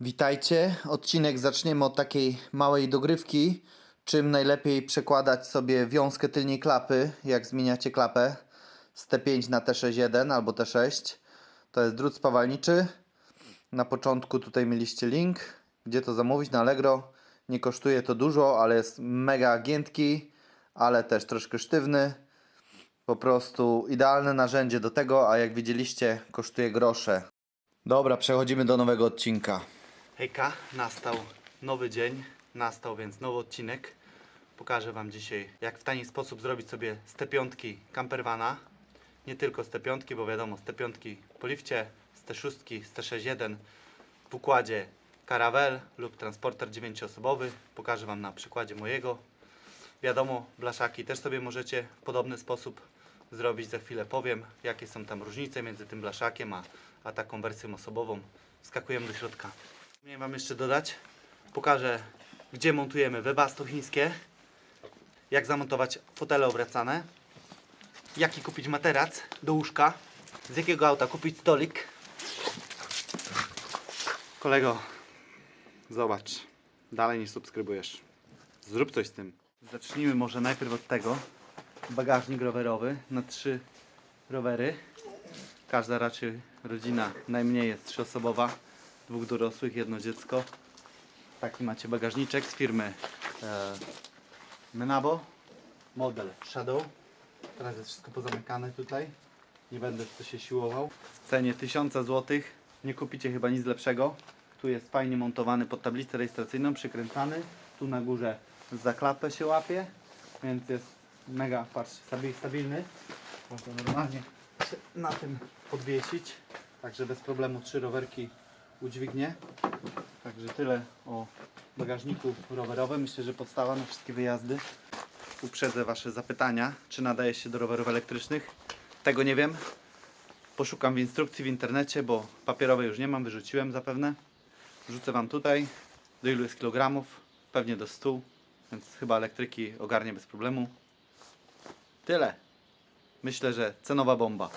Witajcie. Odcinek zaczniemy od takiej małej dogrywki. Czym najlepiej przekładać sobie wiązkę tylnej klapy, jak zmieniacie klapę z T5 na T61 albo T6. To jest drut spawalniczy. Na początku tutaj mieliście link, gdzie to zamówić na Allegro. Nie kosztuje to dużo, ale jest mega giętki, ale też troszkę sztywny. Po prostu idealne narzędzie do tego, a jak widzieliście, kosztuje grosze. Dobra, przechodzimy do nowego odcinka. Hejka, nastał nowy dzień, nastał więc nowy odcinek. Pokażę Wam dzisiaj, jak w tani sposób zrobić sobie z T5 campervana. Nie tylko z T5, bo wiadomo, z T5 po lifcie, z T6, z T61 w układzie Caravel lub transporter 9-osobowy. Pokażę Wam na przykładzie mojego. Wiadomo, blaszaki też sobie możecie w podobny sposób zrobić. Za chwilę powiem, jakie są tam różnice między tym blaszakiem a, a taką wersją osobową. Wskakujemy do środka. Miałem Wam jeszcze dodać, pokażę gdzie montujemy webasto chińskie, jak zamontować fotele obracane, jaki kupić materac do łóżka, z jakiego auta kupić stolik. Kolego, zobacz, dalej nie subskrybujesz. Zrób coś z tym. Zacznijmy może najpierw od tego. Bagażnik rowerowy na trzy rowery. Każda raczej rodzina najmniej jest trzyosobowa, dwóch dorosłych, jedno dziecko. Taki macie bagażniczek z firmy e, Menabo, model Shadow. Teraz jest wszystko pozamykane tutaj. Nie będę w to się siłował. W cenie 1000 zł nie kupicie chyba nic lepszego. Tu jest fajnie montowany pod tablicę rejestracyjną, przykręcany. Tu na górze za klapę się łapie, więc jest mega, patrz, stabil, stabilny. Można normalnie na tym podwiesić. Także bez problemu trzy rowerki udźwignie. Także tyle o bagażniku rowerowym. Myślę, że podstawa na wszystkie wyjazdy. Uprzedzę Wasze zapytania, czy nadaje się do rowerów elektrycznych. Tego nie wiem. Poszukam w instrukcji w internecie, bo papierowej już nie mam, wyrzuciłem zapewne. Rzucę Wam tutaj, do ilu jest kilogramów, pewnie do 100, więc chyba elektryki ogarnie bez problemu. Tyle. Myślę, że cenowa bomba.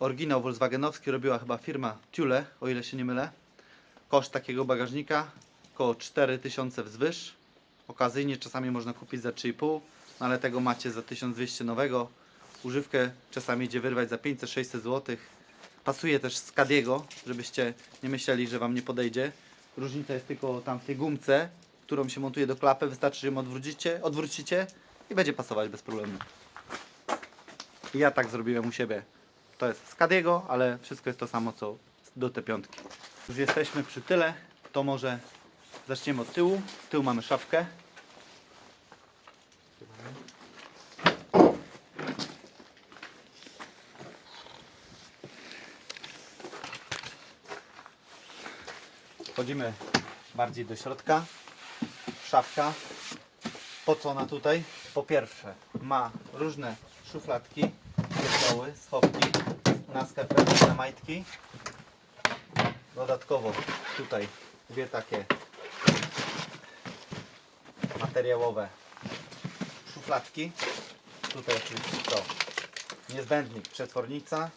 Oryginał Volkswagenowski robiła chyba firma Thule, o ile się nie mylę. Koszt takiego bagażnika około 4000 wzwyż. Okazyjnie czasami można kupić za 3,5, no ale tego macie za 1200 nowego. Używkę czasami idzie wyrwać za 500-600 zł. Pasuje też z Cadiego, żebyście nie myśleli, że Wam nie podejdzie. Różnica jest tylko tam w tej gumce, którą się montuje do klapy. Wystarczy, że ją odwrócicie, odwrócicie i będzie pasować bez problemu. Ja tak zrobiłem u siebie. To jest z Cadiego, ale wszystko jest to samo co do T5. Już jesteśmy przy tyle, to może zaczniemy od tyłu. Z tyłu mamy szafkę. Wchodzimy bardziej do środka. Szafka. Po co ona tutaj? Po pierwsze ma różne szufladki, stoły, schowki na skarpetki, na majtki. Dodatkowo tutaj dwie takie materiałowe szufladki. Tutaj oczywiście to niezbędnik, przetwornica,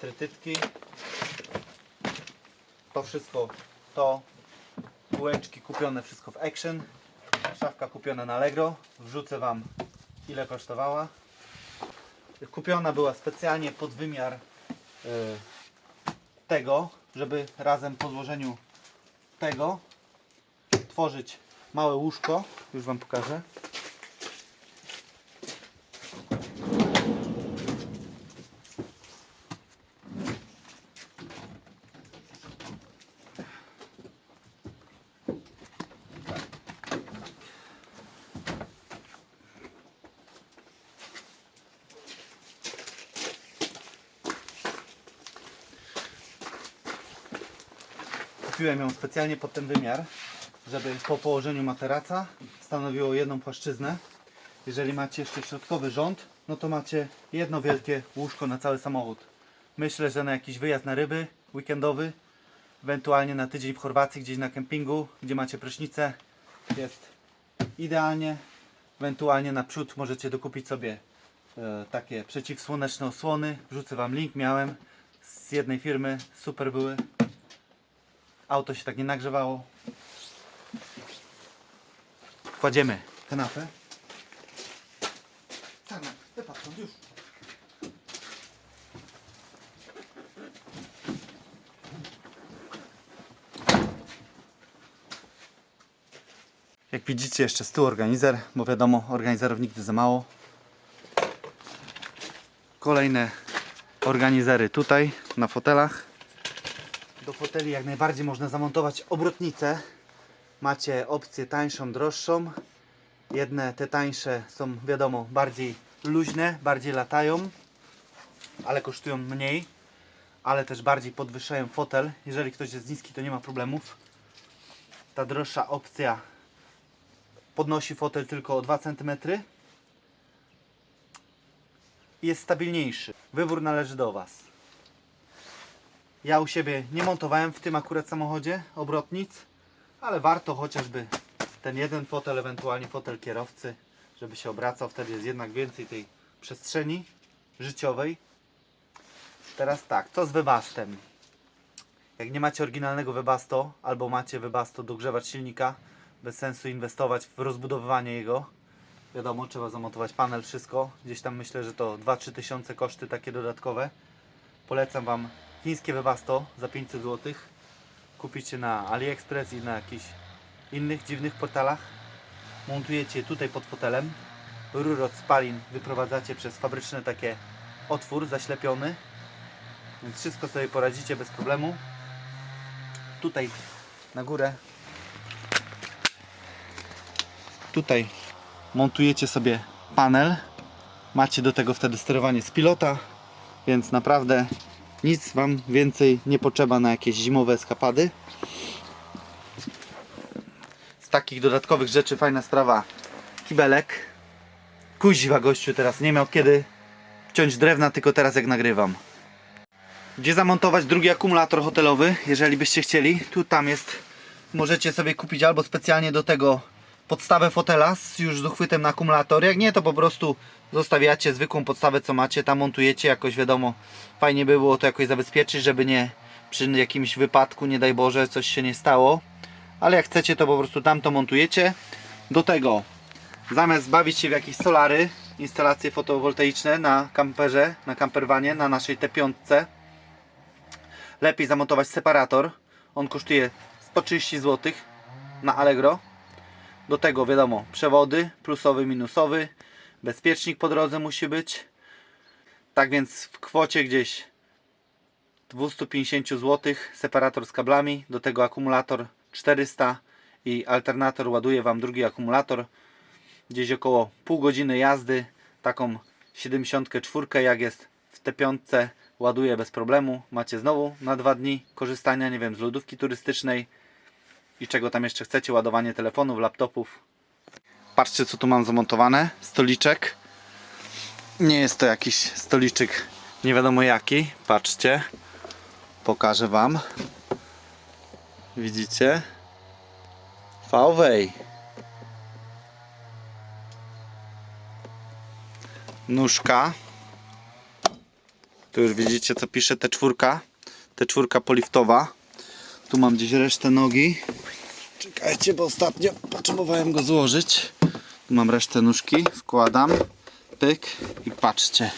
trytytki. To wszystko, to bułeczki kupione wszystko w Action. Szafka kupiona na Allegro. Wrzucę Wam ile kosztowała. Kupiona była specjalnie pod wymiar y, tego, żeby razem po złożeniu tego tworzyć małe łóżko. Już Wam pokażę. Kupiłem ją specjalnie pod ten wymiar, żeby po położeniu materaca stanowiło jedną płaszczyznę. Jeżeli macie jeszcze środkowy rząd, no to macie jedno wielkie łóżko na cały samochód. Myślę, że na jakiś wyjazd na ryby weekendowy, ewentualnie na tydzień w Chorwacji, gdzieś na kempingu, gdzie macie prysznicę, jest idealnie. Ewentualnie na przód możecie dokupić sobie e, takie przeciwsłoneczne osłony. Wrzucę Wam link, miałem z jednej firmy, super były. Auto się tak nie nagrzewało. Kładziemy kanapę. Sarna, wypadł stąd już. Jak widzicie jeszcze tyłu organizer, bo wiadomo organizerów nigdy za mało. Kolejne organizery tutaj na fotelach. Do foteli jak najbardziej można zamontować obrotnicę. Macie opcję tańszą, droższą. Jedne te tańsze są wiadomo bardziej luźne, bardziej latają, ale kosztują mniej, ale też bardziej podwyższają fotel. Jeżeli ktoś jest niski, to nie ma problemów. Ta droższa opcja podnosi fotel tylko o 2 cm. Jest stabilniejszy. Wybór należy do Was. Ja u siebie nie montowałem w tym akurat samochodzie obrotnic, ale warto chociażby ten jeden fotel, ewentualnie fotel kierowcy, żeby się obracał. Wtedy jest jednak więcej tej przestrzeni życiowej. Teraz tak, co z Webastem? Jak nie macie oryginalnego Webasto, albo macie Webasto do grzewacz silnika, bez sensu inwestować w rozbudowywanie jego. Wiadomo, trzeba zamontować panel, wszystko. Gdzieś tam myślę, że to 2-3 tysiące koszty takie dodatkowe. Polecam Wam chińskie Webasto za 500 zł. Kupicie na AliExpress i na jakichś innych dziwnych portalach. Montujecie je tutaj pod fotelem. Rur od spalin wyprowadzacie przez fabryczny takie otwór zaślepiony. Więc wszystko sobie poradzicie bez problemu. Tutaj na górę tutaj montujecie sobie panel. Macie do tego wtedy sterowanie z pilota, więc naprawdę nic Wam więcej nie potrzeba na jakieś zimowe eskapady. Z takich dodatkowych rzeczy fajna sprawa. Kibelek. Kuźwa gościu teraz nie miał kiedy ciąć drewna, tylko teraz jak nagrywam. Gdzie zamontować drugi akumulator hotelowy, jeżeli byście chcieli. Tu tam jest. Możecie sobie kupić albo specjalnie do tego podstawę fotela z już z uchwytem na akumulator. Jak nie, to po prostu zostawiacie zwykłą podstawę, co macie, tam montujecie jakoś, wiadomo, fajnie by było to jakoś zabezpieczyć, żeby nie przy jakimś wypadku, nie daj Boże, coś się nie stało. Ale jak chcecie, to po prostu tam to montujecie. Do tego, zamiast bawić się w jakieś solary, instalacje fotowoltaiczne na kamperze, na camperwanie, na naszej T5, lepiej zamontować separator. On kosztuje 130 zł na Allegro. Do tego wiadomo, przewody, plusowy, minusowy, bezpiecznik po drodze musi być. Tak więc w kwocie gdzieś 250 zł separator z kablami, do tego akumulator 400 i alternator ładuje Wam drugi akumulator. Gdzieś około pół godziny jazdy, taką 74 jak jest w T5 ładuje bez problemu. Macie znowu na dwa dni korzystania, nie wiem, z lodówki turystycznej i czego tam jeszcze chcecie, ładowanie telefonów, laptopów. Patrzcie co tu mam zamontowane, stoliczek. Nie jest to jakiś stoliczek nie wiadomo jaki, patrzcie. Pokażę Wam. Widzicie? VW. Nóżka. Tu już widzicie co pisze T4. T4 poliftowa. Tu mam gdzieś resztę nogi. Czekajcie, bo ostatnio potrzebowałem go złożyć. Tu mam resztę nóżki, wkładam, pyk i patrzcie.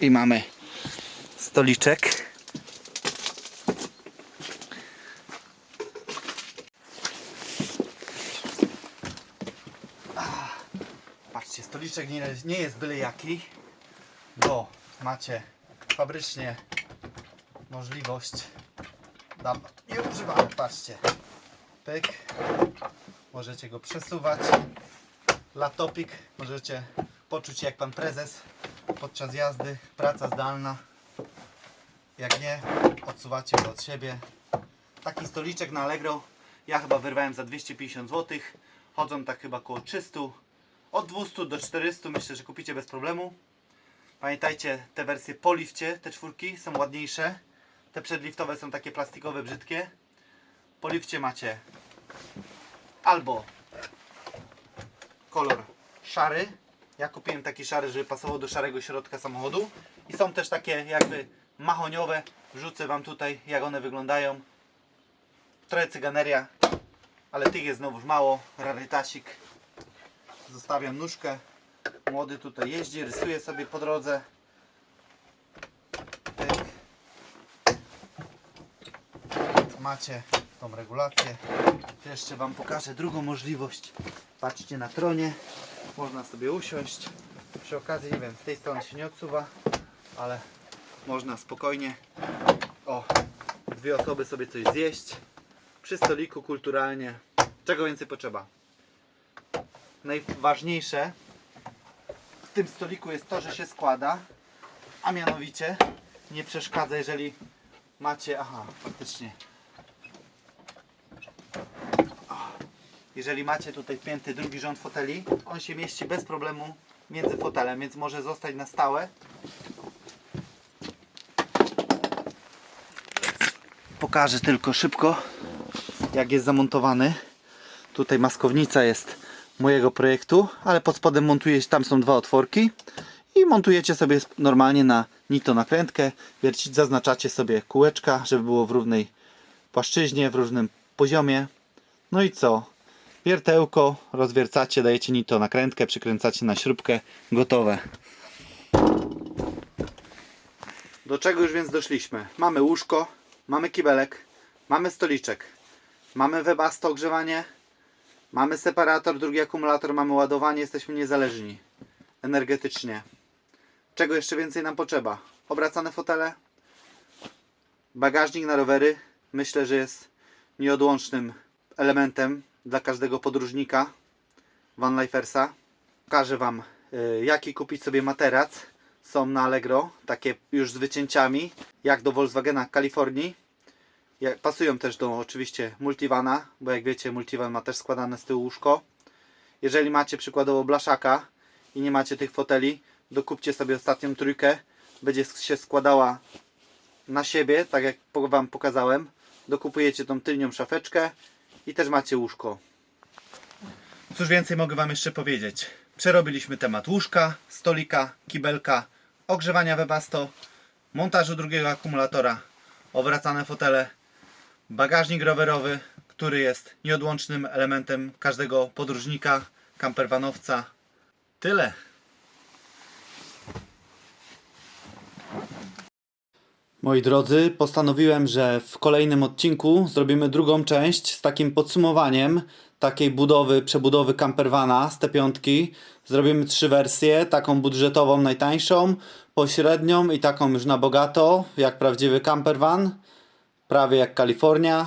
I mamy stoliczek. Patrzcie, stoliczek nie, nie jest byle jaki, bo macie fabrycznie możliwość Dawno nie patrzcie. Pyk. Możecie go przesuwać. Laptopik możecie poczuć jak pan prezes podczas jazdy. Praca zdalna. Jak nie, odsuwacie go od siebie. Taki stoliczek na Allegro ja chyba wyrwałem za 250 zł. Chodzą tak chyba około 300. Od 200 do 400 myślę, że kupicie bez problemu. Pamiętajcie, te wersje po lifcie, te czwórki są ładniejsze. Te przedliftowe są takie plastikowe, brzydkie. Po lifcie macie albo kolor szary, Ja kupiłem taki szary, żeby pasował do szarego środka samochodu. I są też takie jakby mahoniowe. Wrzucę Wam tutaj, jak one wyglądają. Trochę cyganeria, ale tych jest znowuż mało. Rarytasik. Zostawiam nóżkę. Młody tutaj jeździ, rysuje sobie po drodze. Pyk. Macie tą regulację. Jeszcze Wam pokażę drugą możliwość. Patrzcie na tronie. Można sobie usiąść. Przy okazji, nie wiem, z tej strony się nie odsuwa, ale można spokojnie. O, dwie osoby sobie coś zjeść. Przy stoliku kulturalnie. Czego więcej potrzeba? Najważniejsze w tym stoliku jest to, że się składa, a mianowicie nie przeszkadza, jeżeli macie. Aha, faktycznie. Jeżeli macie tutaj wpięty drugi rząd foteli, on się mieści bez problemu między fotelem, więc może zostać na stałe. Pokażę tylko szybko, jak jest zamontowany. Tutaj maskownica jest mojego projektu, ale pod spodem montuje się, tam są dwa otworki i montujecie sobie normalnie na nito nakrętkę, wiercić, zaznaczacie sobie kółeczka, żeby było w równej płaszczyźnie, w różnym poziomie. No i co? Wiertełko, rozwiercacie, dajecie nito nakrętkę, przykręcacie na śrubkę, gotowe. Do czego już więc doszliśmy? Mamy łóżko, mamy kibelek, mamy stoliczek, mamy webasto ogrzewanie, mamy separator, drugi akumulator, mamy ładowanie, jesteśmy niezależni energetycznie. Czego jeszcze więcej nam potrzeba? Obracane fotele, bagażnik na rowery. Myślę, że jest nieodłącznym elementem dla każdego podróżnika Van Lifersa. Pokażę Wam y, jaki kupić sobie materac. Są na Allegro, takie już z wycięciami, jak do Volkswagena Kalifornii. Pasują też do oczywiście Multivana, bo jak wiecie Multivan ma też składane z tyłu łóżko. Jeżeli macie przykładowo blaszaka i nie macie tych foteli, dokupcie sobie ostatnią trójkę. Będzie się składała na siebie, tak jak Wam pokazałem. Dokupujecie tą tylnią szafeczkę i też macie łóżko. Cóż więcej mogę Wam jeszcze powiedzieć? Przerobiliśmy temat łóżka, stolika, kibelka, ogrzewania webasto, montażu drugiego akumulatora, obracane fotele, bagażnik rowerowy, który jest nieodłącznym elementem każdego podróżnika, campervanowca. Tyle. Moi drodzy, postanowiłem, że w kolejnym odcinku zrobimy drugą część z takim podsumowaniem takiej budowy, przebudowy campervana z T5. Zrobimy trzy wersje, taką budżetową najtańszą, pośrednią i taką już na bogato, jak prawdziwy campervan, prawie jak Kalifornia.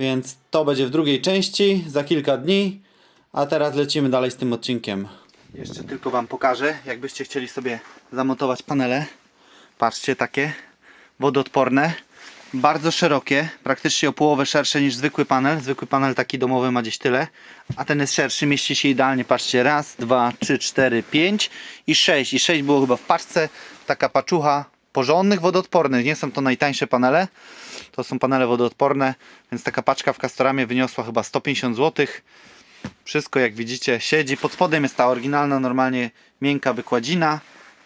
Więc to będzie w drugiej części, za kilka dni. A teraz lecimy dalej z tym odcinkiem. Jeszcze tylko Wam pokażę, jakbyście chcieli sobie zamontować panele. Patrzcie, takie wodoodporne, bardzo szerokie, praktycznie o połowę szersze niż zwykły panel. Zwykły panel taki domowy ma gdzieś tyle, a ten jest szerszy, mieści się idealnie. Patrzcie, raz, dwa, trzy, cztery, pięć i sześć. I sześć było chyba w paczce, taka paczucha porządnych, wodoodpornych. Nie są to najtańsze panele, to są panele wodoodporne, więc taka paczka w Castoramie wyniosła chyba 150 zł. Wszystko jak widzicie siedzi. Pod spodem jest ta oryginalna, normalnie miękka wykładzina,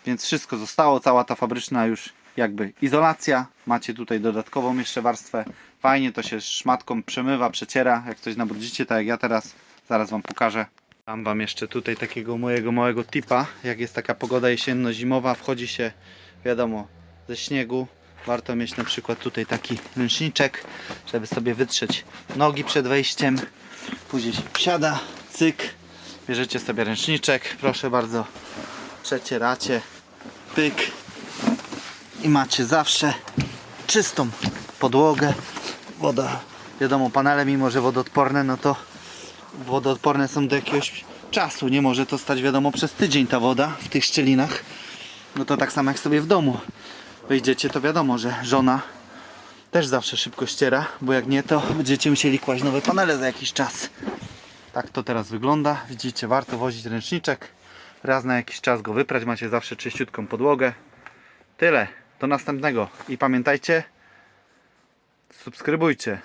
więc wszystko zostało. Cała ta fabryczna już jakby izolacja. Macie tutaj dodatkową jeszcze warstwę. Fajnie to się szmatką przemywa, przeciera. Jak coś nabrudzicie, tak jak ja teraz, zaraz Wam pokażę. Dam Wam jeszcze tutaj takiego mojego małego tipa. Jak jest taka pogoda jesienno-zimowa, wchodzi się, wiadomo, ze śniegu. Warto mieć na przykład tutaj taki ręczniczek, żeby sobie wytrzeć nogi przed wejściem. Później się wsiada, cyk, bierzecie sobie ręczniczek, proszę bardzo, przecieracie, pyk i macie zawsze czystą podłogę. Woda, wiadomo, panele, mimo że wodoodporne, no to wodoodporne są do jakiegoś czasu. Nie może to stać, wiadomo, przez tydzień ta woda w tych szczelinach. No to tak samo jak sobie w domu wyjdziecie, to wiadomo, że żona też zawsze szybko ściera, bo jak nie, to będziecie musieli kłaść nowe panele za jakiś czas. Tak to teraz wygląda. Widzicie, warto wozić ręczniczek. Raz na jakiś czas go wyprać, macie zawsze czyściutką podłogę. Tyle. Do następnego. I pamiętajcie, subskrybujcie.